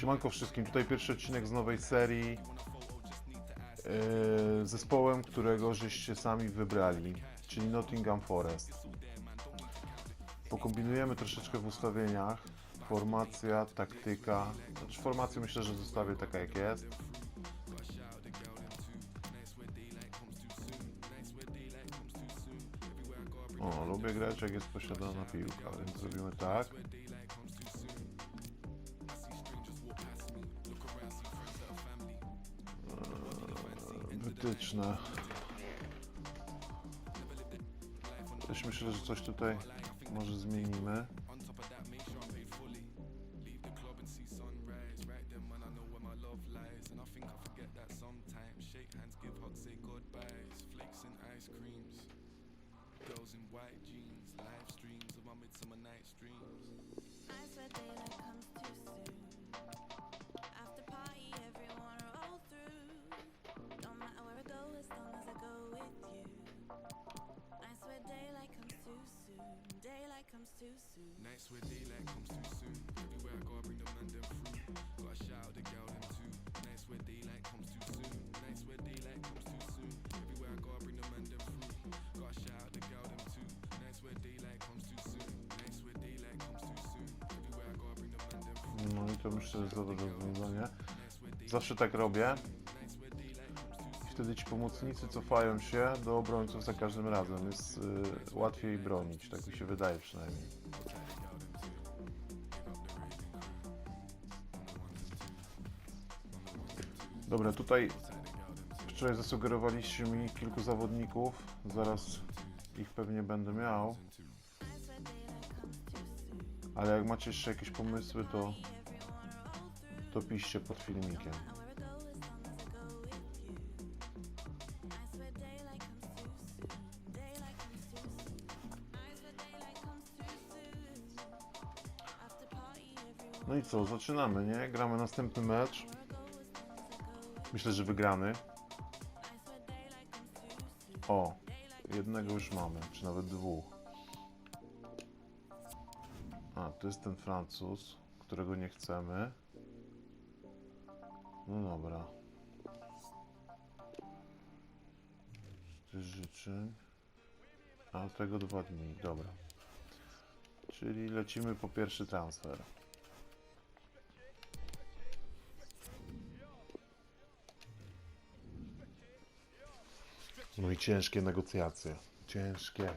Siemanko wszystkim, tutaj pierwszy odcinek z nowej serii yy, zespołem, którego żeście sami wybrali, czyli Nottingham Forest. Pokombinujemy troszeczkę w ustawieniach, formacja, taktyka, znaczy formację myślę, że zostawię taka jak jest. O, lubię grać jak jest posiadana piłka, więc zrobimy tak. Wytyczne. Też myślę, że coś tutaj może zmienimy. I comes too soon. Nights where daylight comes too soon. Everywhere I go, I bring the man them through. Gotta shout out the girl them too. Nights where daylight comes too soon. Nights where daylight comes too soon. Everywhere I go, I bring the man them through. Gotta shout out the girl them too. Nights where daylight comes too soon. Nights where daylight comes too soon. Everywhere I go, I bring the man them through. No i to myślę, że jest dobre rozwiązanie. Zawsze tak robię. Wtedy ci pomocnicy cofają się do obrońców za każdym razem. Jest y, łatwiej bronić, tak mi się wydaje przynajmniej. Dobra, tutaj wczoraj zasugerowaliście mi kilku zawodników. Zaraz ich pewnie będę miał. Ale jak macie jeszcze jakieś pomysły, to, to piszcie pod filmikiem. No i co, zaczynamy, nie? Gramy następny mecz. Myślę, że wygrany. O, jednego już mamy, czy nawet dwóch. A, to jest ten Francuz, którego nie chcemy. No dobra. Życzeń. A tego dwa dni, dobra. Czyli lecimy po pierwszy transfer. No i ciężkie negocjacje. Ciężkie.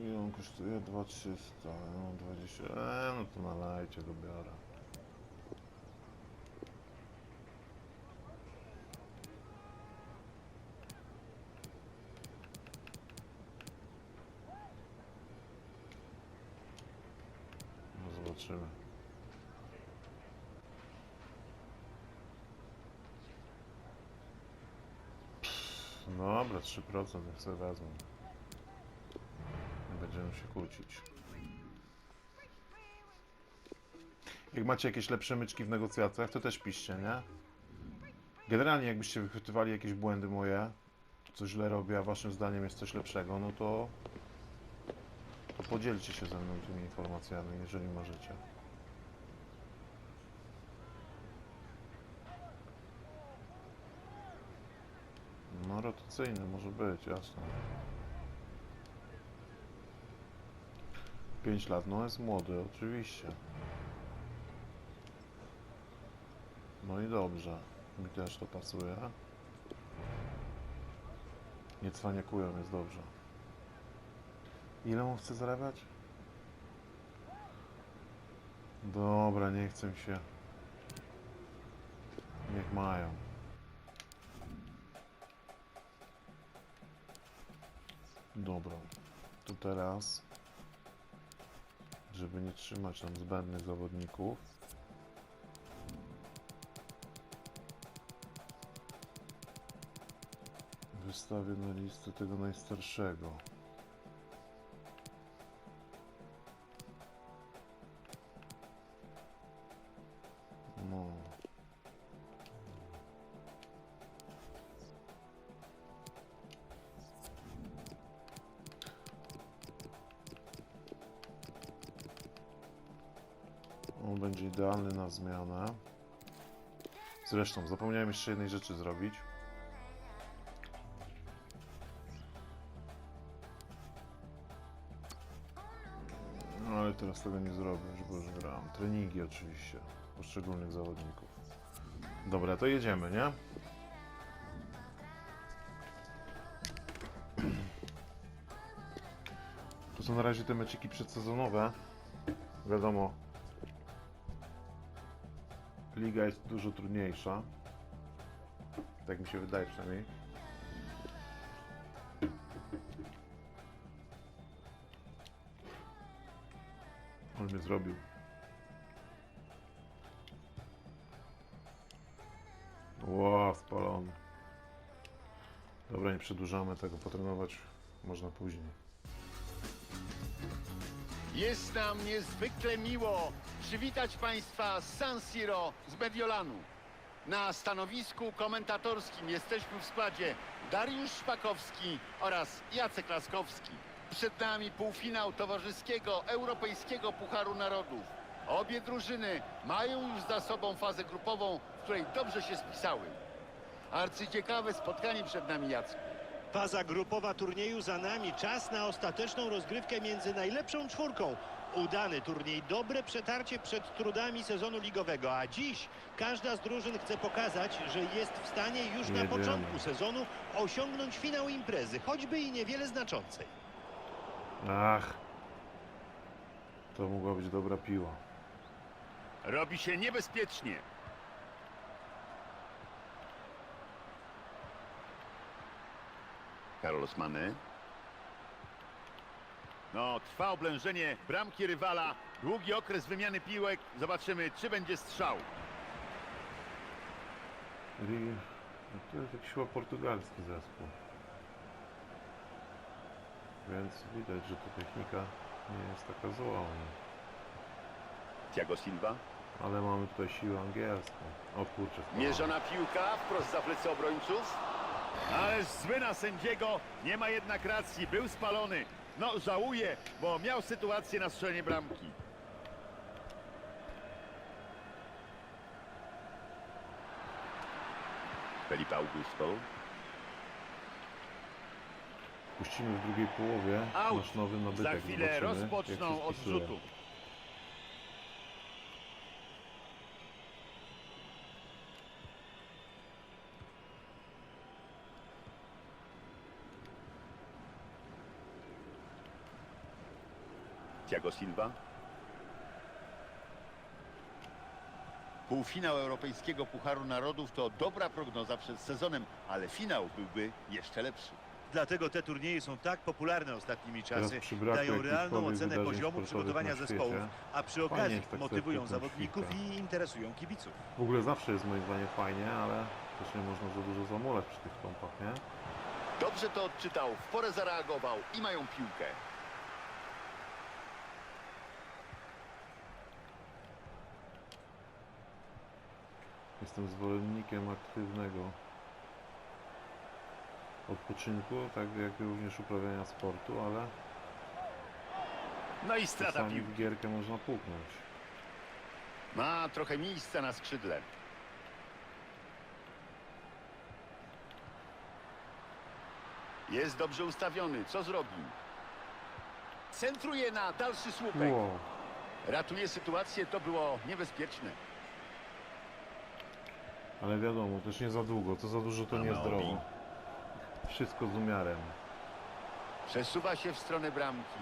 Ile on kosztuje? 2300. Ja mam 20. Eee, no to nalajcie go biorę. No zobaczymy. Dobra, 3% niech sobie wezmą. Nie będziemy się kłócić. Jak macie jakieś lepsze myczki w negocjacjach, to też piszcie, nie? Generalnie jakbyście wychwytywali jakieś błędy moje, co źle robię, a waszym zdaniem jest coś lepszego, no to, to podzielcie się ze mną tymi informacjami, jeżeli możecie. No rotacyjny może być, jasne. 5 lat, no jest młody, oczywiście. No i dobrze, mi też to pasuje. Nie cwaniakują, jest dobrze. Ile on chce zarabiać? Dobra, nie chcę się. Niech mają. Dobra, to teraz, żeby nie trzymać tam zbędnych zawodników, wystawię na listę tego najstarszego. On będzie idealny na zmianę. Zresztą, zapomniałem jeszcze jednej rzeczy zrobić. No ale teraz tego nie zrobię, już już gram. Treningi oczywiście, poszczególnych zawodników. Dobra, to jedziemy, nie? To są na razie te mecziki przedsezonowe. Wiadomo, liga jest dużo trudniejsza. Tak mi się wydaje przynajmniej. On mnie zrobił. Ło, spalony. Dobra, nie przedłużamy tego, potrenować można później. Jest nam niezwykle miło przywitać Państwa z San Siro z Mediolanu. Na stanowisku komentatorskim jesteśmy w składzie Dariusz Szpakowski oraz Jacek Laskowski. Przed nami półfinał towarzyskiego Europejskiego Pucharu Narodów. Obie drużyny mają już za sobą fazę grupową, w której dobrze się spisały. Arcyciekawe spotkanie przed nami, Jacku. Faza grupowa turnieju za nami. Czas na ostateczną rozgrywkę między najlepszą czwórką. Udany turniej, dobre przetarcie przed trudami sezonu ligowego, a dziś każda z drużyn chce pokazać, że jest w stanie już na Jedziemy. początku sezonu osiągnąć finał imprezy, choćby i niewiele znaczącej. Ach. To mogła być dobra piła. Robi się niebezpiecznie. Carlos Mane. No, trwa oblężenie bramki rywala. Długi okres wymiany piłek. Zobaczymy, czy będzie strzał. Ri- no To jest jakiś chyba portugalski zespół. Więc widać, że ta technika nie jest taka zła. Thiago Silva. Ale mamy tutaj siłę angielską. O kurczę. Mierzona piłka wprost za plecy obrońców. Ależ zły na sędziego. Nie ma jednak racji. Był spalony. No, żałuję, bo miał sytuację na strzelenie bramki. Felipe Augusto. Puścimy w drugiej połowie Out. nasz nowy nabytek. Za chwilę Zobaczymy, jak rozpoczną się od spisuje. rzutu. Thiago Silva. Półfinał Europejskiego Pucharu Narodów to dobra prognoza przed sezonem, ale finał byłby jeszcze lepszy. Dlatego te turnieje są tak popularne ostatnimi czasy. Dają realną ocenę poziomu przygotowania zespołów, a przy okazji tak motywują zawodników i interesują kibiców. W ogóle zawsze jest moim zdaniem fajnie, ale też nie można za dużo zamulać przy tych kąpach, nie? Dobrze to odczytał, w porę zareagował i mają piłkę. Jestem zwolennikiem aktywnego odpoczynku, tak jak również uprawiania sportu, ale No i strata czasami piłki. w gierkę można puknąć. Ma trochę miejsca na skrzydle. Jest dobrze ustawiony. Co zrobi? Centruje na dalszy słupek. Wow. Ratuje sytuację. To było niebezpieczne. Ale wiadomo, też nie za długo, co za dużo to Mamy niezdrowo. Wszystko z umiarem. Przesuwa się w stronę bramki.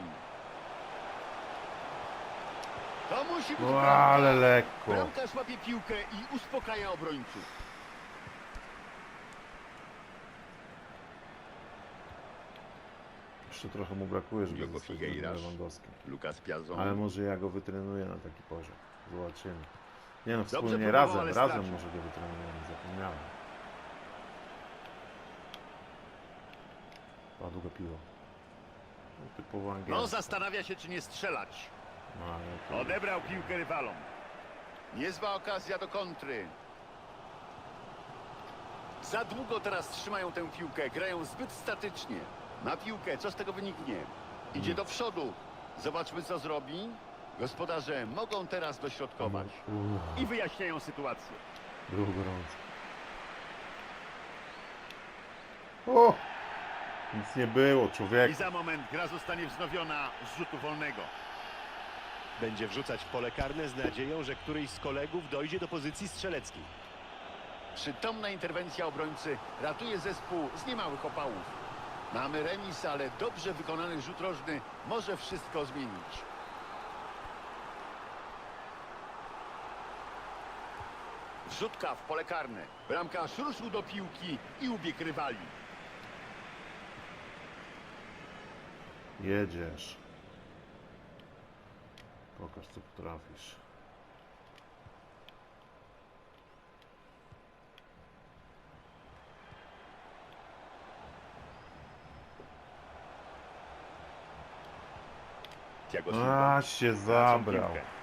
To musi być No bramka. ale lekko. Bramkarz łapie piłkę i uspokaja obrońców. Jeszcze trochę mu brakuje, żeby Diogo zostać Figueiras. Lewandowskim. Lukas Piazon. Ale może ja go wytrenuję na taki poziom. Zobaczymy. Nie no, wspólnie próbował, razem, ale razem stracił. może go wytrenujemy, zapomniałem. Padł go piło. No, typowo. No zastanawia się, czy nie strzelać. No, ale to... Odebrał piłkę rywalom. Niezła okazja do kontry. Za długo teraz trzymają tę piłkę, grają zbyt statycznie. Ma piłkę, co z tego wyniknie? Idzie do przodu. Zobaczmy, co zrobi. Gospodarze mogą teraz dośrodkować. I wyjaśniają sytuację. było gorąco. O! Nic nie było, I człowiek. za moment gra zostanie wznowiona z rzutu wolnego. Będzie wrzucać w pole karne z nadzieją, że któryś z kolegów dojdzie do pozycji strzeleckiej. Przytomna interwencja obrońcy ratuje zespół z niemałych opałów. Mamy remis, ale dobrze wykonany rzut rożny może wszystko zmienić. Wrzutka w pole karne. Bramkarz ruszył do piłki i ubiegł rywali. Jedziesz. Pokaż co potrafisz. Thiago Silva. A się zabrał. piłkę.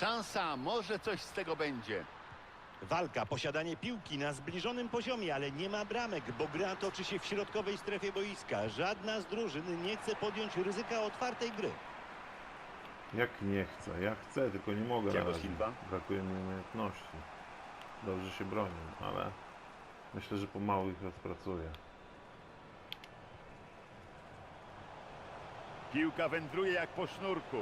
Szansa, może coś z tego będzie. Walka, posiadanie piłki na zbliżonym poziomie, ale nie ma bramek, bo gra toczy się w środkowej strefie boiska. Żadna z drużyn nie chce podjąć ryzyka otwartej gry. Jak nie chcę? Ja chcę, tylko nie mogę Thiago na razie. Silva. Brakuje mi umiejętności. Dobrze się bronię, ale myślę, że pomału ich rozpracuję. Piłka wędruje jak po sznurku.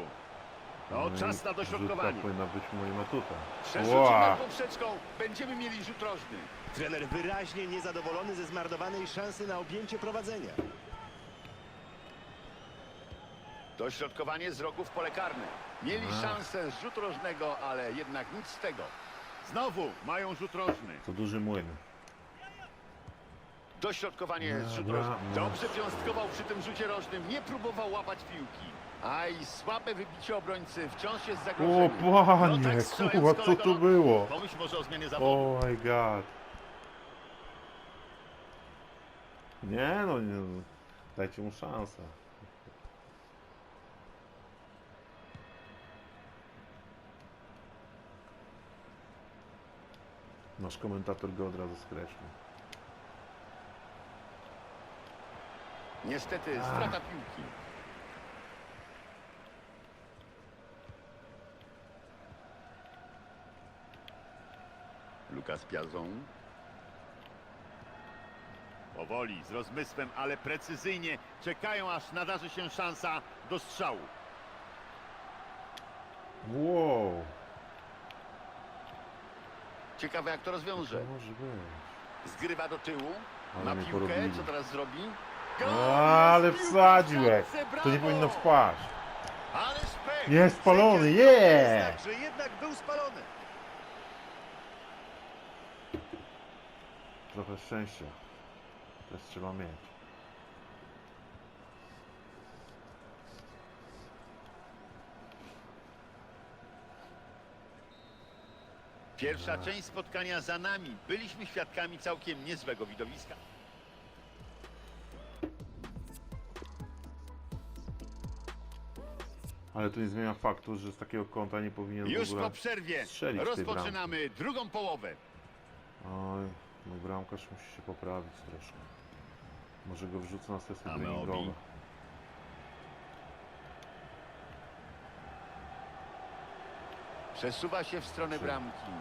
No, i czas na dośrodkowanie. rzutka powinna być moim atutem. Przerzucimy Ła! poprzeczką. Będziemy mieli rzut rożny. Trener wyraźnie niezadowolony ze zmarnowanej szansy na objęcie prowadzenia. Dośrodkowanie z rogu w pole karne. Mieli Ach. szansę z rzutu rożnego, ale jednak nic z tego. Znowu mają rzut rożny. To duży młyn. Dośrodkowanie z rzutu Dobra, rożnym. no. Dobrze wiązkował przy tym rzucie rożnym. Nie próbował łapać piłki. A i słabe wybicie obrońcy. Wciąż jest O zagrożenie. panie, tak kurwa, co kolego, to było? Pomyśl może o zmianie zawodu. Oh my god. Nie no, nie, no. dajcie mu szansę. Nasz komentator go od razu skreślił. Niestety strata piłki. Lukas Piazon. Powoli, z rozmysłem, ale precyzyjnie czekają, aż nadarzy się szansa do strzału. Wow, Ciekawe jak to rozwiąże. to może być. Zgrywa do tyłu. Ale Ma mnie piłkę, porobili. co teraz zrobi? Ale Jest piłka w wsadziłeś. siatce, To nie brawo! powinno wpaść. Ale! Jest spalony, Sędzia znak, że jednak był spalony. Trochę szczęścia. Też trzeba mieć. Pierwsza część spotkania za nami. Byliśmy świadkami całkiem niezłego widowiska. Ale to nie zmienia faktu, że z takiego kąta nie powinien Już w ogóle... po przerwie strzelić tej rozpoczynamy drugą połowę. Oj, mój bramkarz musi się poprawić troszkę. Może go wrzucę na sesję Mamy treningową. Przesuwa się w stronę Trzy. bramki.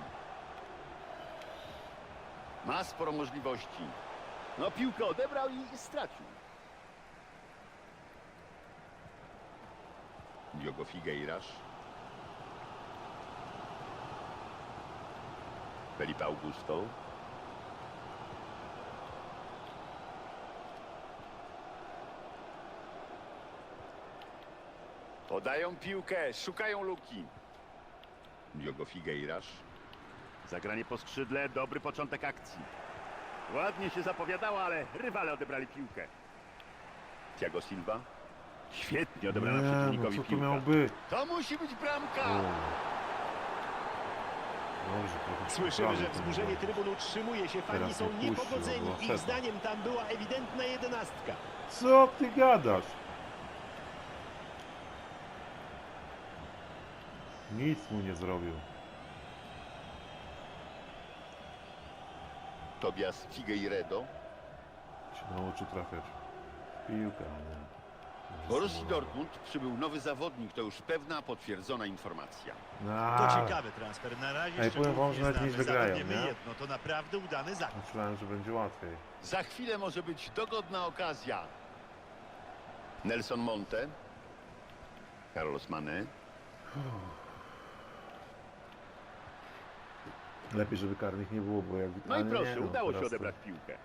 Ma sporo możliwości. No piłkę odebrał i stracił. Diogo Figueiras. Felipe Augusto. Podają piłkę, szukają luki. Diogo Figueiras. Zagranie po skrzydle, dobry początek akcji. Ładnie się zapowiadało, ale rywale odebrali piłkę. Thiago Silva. Świetnie odebrana Nie, no przeciwnikowi co to piłka. miało być? To musi być bramka! O. Dobrze, trochę Słyszymy, że wzburzenie gol. trybun utrzymuje się. Fani Teraz są puścił, niepogodzeni. bo Ich szedł. zdaniem tam była ewidentna jedenastka. Co ty gadasz? Nic mu nie zrobił. Tobias Figueiredo. Nauczy trafiać. Piłkę, a nie. Borussii Dortmund przybył nowy zawodnik, to już pewna, potwierdzona informacja. A, To ciekawy transfer. Na razie Ej, powiem wam, szczegółów że nie nawet znamy. nieźle grają, Zapewniemy nie? jedno, to naprawdę udany zakup. Myślałem, że będzie łatwiej. Za chwilę może być dogodna okazja. Nelson Monte. Carlos Mane. Lepiej, żeby karnych nie było, bo jak... No i nie, proszę, nie, no, udało się odebrać piłkę.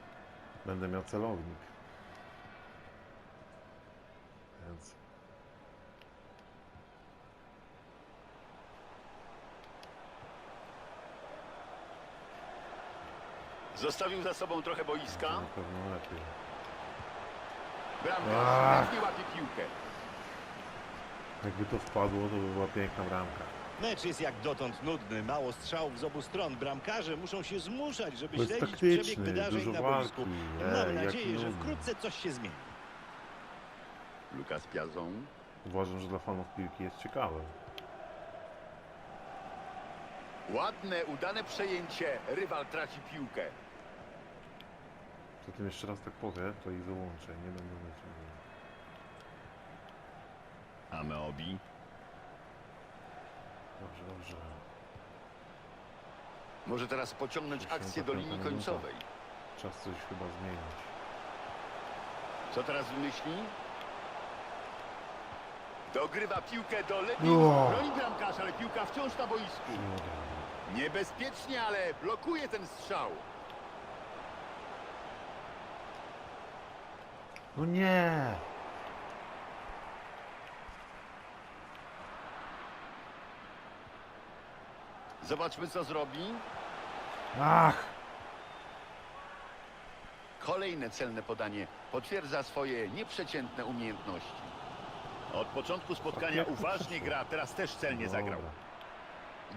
Będę miał celownik. Więc... Zostawił za sobą trochę boiska. Na pewno lepiej. Bramka sprawnie łapie piłkę. Jakby to wpadło, to by była piękna bramka. Mecz jest jak dotąd nudny, mało strzałów z obu stron. Bramkarze muszą się zmuszać, żeby śledzić przebieg wydarzeń dużo na boisku. Mam nadzieję, że wkrótce coś się zmieni. Lukas Piazon. Uważam, że dla fanów piłki jest ciekawe. Ładne, udane przejęcie. Rywal traci piłkę. Tym jeszcze raz tak powiem, to ich wyłączę. Nie będę leciał. Ameobi. Dobrze, dobrze. Może teraz pociągnąć akcję do linii końcowej. Czas coś chyba zmienić. Co teraz wymyśli? Dogrywa piłkę do lewej. No. Broni bramkarz, ale piłka wciąż na boisku. Niebezpiecznie, ale blokuje ten strzał. No nie! Zobaczmy, co zrobi. Ach! Kolejne celne podanie potwierdza swoje nieprzeciętne umiejętności. Od początku spotkania uważnie gra, teraz też celnie zagrał.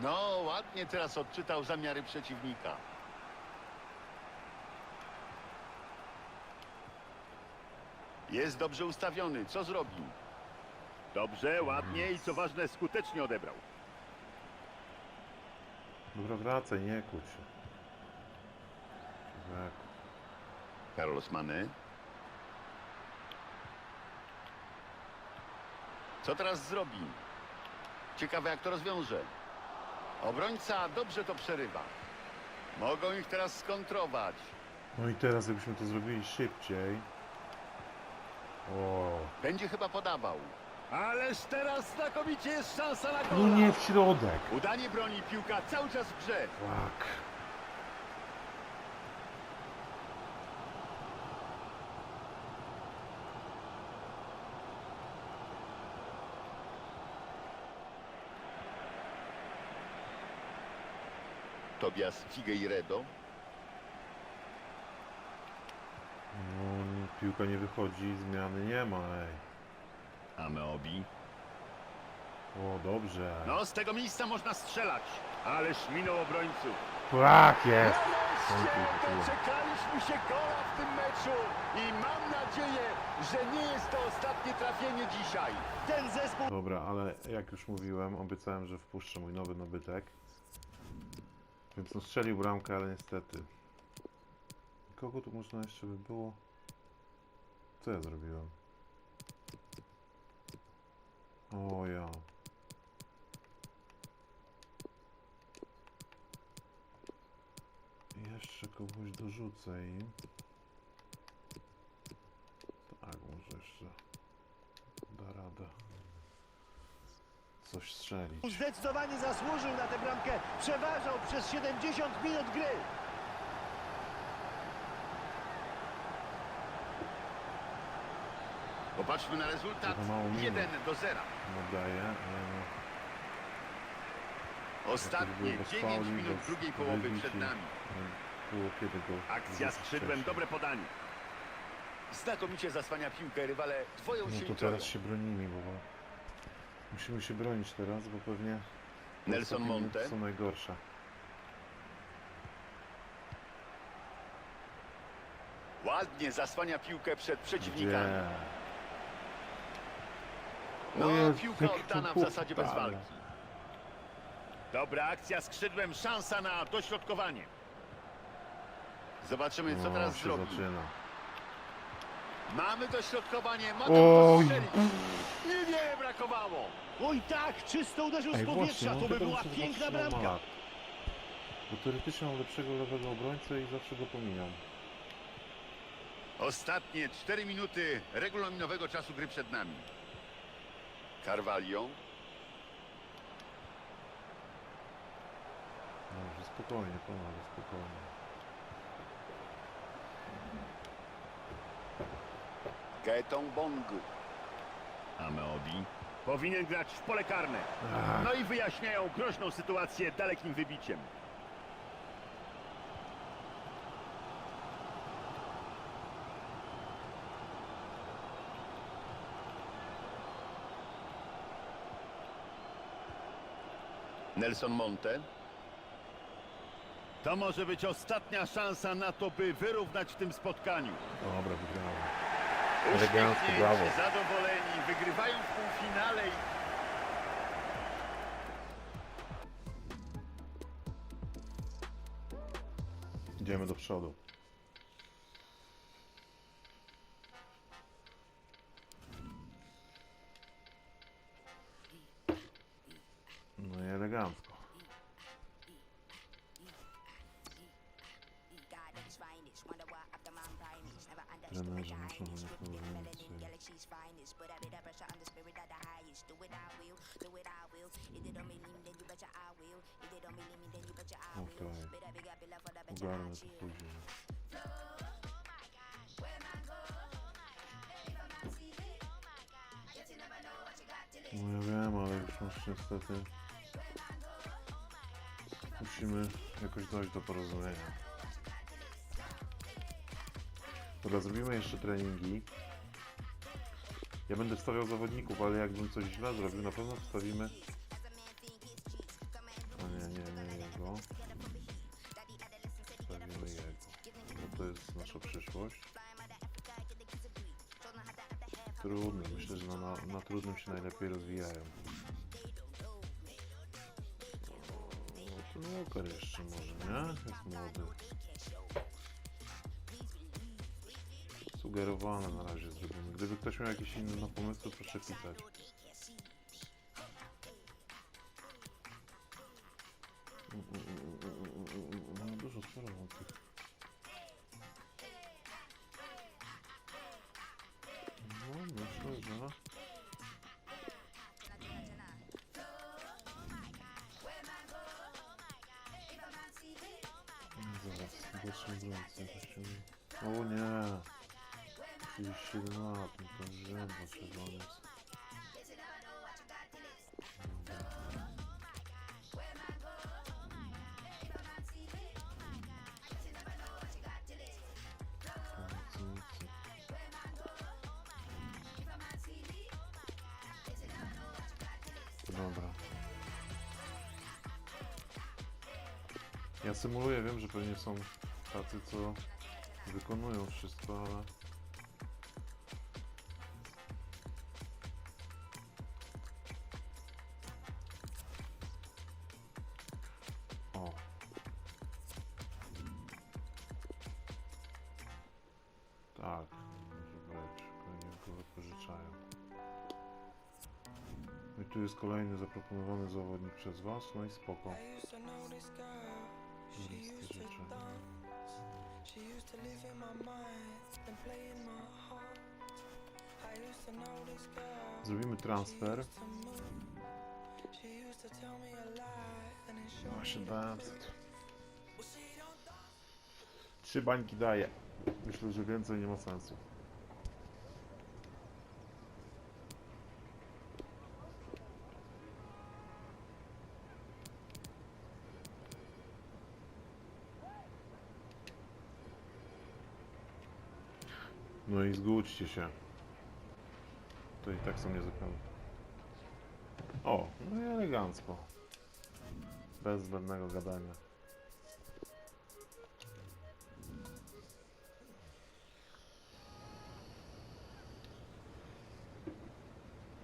No, ładnie teraz odczytał zamiary przeciwnika. Jest dobrze ustawiony. Co zrobi? Dobrze, ładnie i co ważne, skutecznie odebrał. Dobra, wracaj, nie kłóć się. Człowieku. Carlos Mane. Co teraz zrobi? Ciekawe jak to rozwiąże. Obrońca dobrze to przerywa. Mogą ich teraz skontrować. No i teraz jakbyśmy to zrobili szybciej. O. Będzie chyba podawał. Ależ teraz znakomicie jest szansa na No gola. nie w środek. Udanie broni piłka cały czas w grze. Tak. Tobias Figueiredo. No, piłka nie wychodzi, zmiany nie ma, ej. Ameobi. O, dobrze. No, z tego miejsca można strzelać. Ależ minął obrońców. Tak jest. Doczekaliśmy się gola w tym meczu i mam nadzieję, że nie jest to ostatnie trafienie dzisiaj. Ten zespół Dobra, ale jak już mówiłem, obiecałem, że wpuszczę mój nowy nabytek. Więc no strzelił bramkę, ale niestety. Kogo tu można jeszcze by było? Co ja zrobiłem? O ja. Jeszcze kogoś dorzucę im. Tak, może jeszcze da radę coś strzelić. zdecydowanie zasłużył na tę bramkę. Przeważał przez 70 minut gry. Popatrzmy na rezultat. Trochę mało minut. 1 do 0. Oddaję, ale no, Ostatnie Jakby bez 9 fauli, minut bez drugiej połowy przed nami. no, było kiedy go Akcja wrzucić skrzydłem, wcześniej. dobre podanie. Znakomicie zasłania piłkę, rywale dwoją No się to i troją. teraz się bronimy, bo musimy się bronić teraz, bo pewnie Nelson ostatnie Monte. minuty są najgorsze. Ładnie zasłania piłkę przed przeciwnikami. Gdzie? No, Jezu, piłka jaki oddana w zasadzie bez walki. Dobra akcja skrzydłem, szansa na dośrodkowanie. Zobaczymy, co O, teraz się zrobi. zaczyna. Mamy dośrodkowanie, ma Oj. to strzelić. Niewiele brakowało. Oj tak, czysto uderzył z Ej, powietrza, właśnie, to by była piękna bramka. Bo teoretycznie mam lepszego lewego obrońcę i zawsze go pomijam. Ostatnie 4 minuty regulaminowego czasu gry przed nami. Carvalho. Dobrze, spokojnie, panowie, spokojnie. Gaeton Bong. Ameobi. Powinien grać w pole karne. No i wyjaśniają groźną sytuację dalekim wybiciem. Nelson Monte. To może być ostatnia szansa na to, by wyrównać w tym spotkaniu. Dobra, wygrałem. Elegancko, Uśmiechnięci, brawo. zadowoleni, wygrywają w półfinale i Idziemy do przodu. Niestety... Musimy jakoś dojść do porozumienia. Dobra, zrobimy jeszcze treningi. Ja będę wstawiał zawodników, ale jakbym coś źle zrobił, na pewno wstawimy... O nie, nie, nie jego. Wstawimy jego. Bo to jest nasza przyszłość. Trudno, myślę, że na, na, na trudnym się najlepiej rozwijają. Sugerowane na razie zrobimy. Gdyby ktoś miał jakieś inne pomysły, proszę pisać. Mm, mm, mm, mm, mm, mm, mm, Dużo sporo mam tych. No, myślę, że... No, Zaraz, zobaczmy więcej. Zobaczymy. O nie! 37 lat, no to. Pomocnicy. Dobra. Ja symuluję, wiem, że pewnie są tacy, co wykonują wszystko, ale... tu jest kolejny zaproponowany zawodnik przez Was, no i spoko. Wszystkie rzeczy. Zrobimy transfer. to move. She used to tell me a lie and it showed Właśnie me dałem. Well, she don't Trzy bańki daję. Myślę, że więcej nie ma sensu. No i zgódźcie się. To i tak są niezakładne. O, no i elegancko. Bez zbędnego gadania.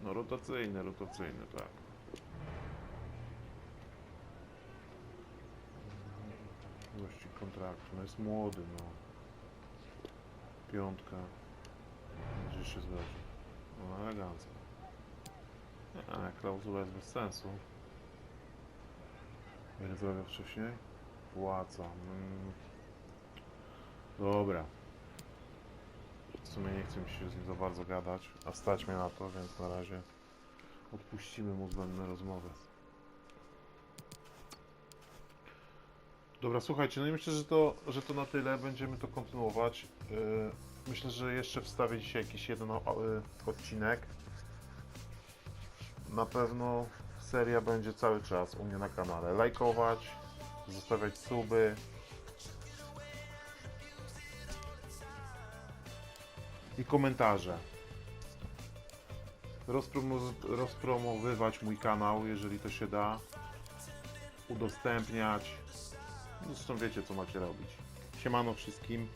No rotacyjne, rotacyjne, tak. Gości kontraktu, no jest młody, no. Piątka. Gdzieś się zgodzi. No elegancko. A, klauzula jest bez sensu. Ile zrobię wcześniej? Płaca. Mm. Dobra. W sumie nie chce mi się z nim za bardzo gadać, a stać mnie na to, więc na razie odpuścimy mu zbędne rozmowy. Dobra, słuchajcie, no i myślę, że to, że to na tyle. Będziemy to kontynuować. Yy, myślę, że jeszcze wstawię dzisiaj jakiś jeden odcinek. Na pewno seria będzie cały czas u mnie na kanale. Lajkować, zostawiać suby. I komentarze. Rozpromo- rozpromowywać mój kanał, jeżeli to się da. Udostępniać. Zresztą wiecie, co macie robić. Siemano wszystkim.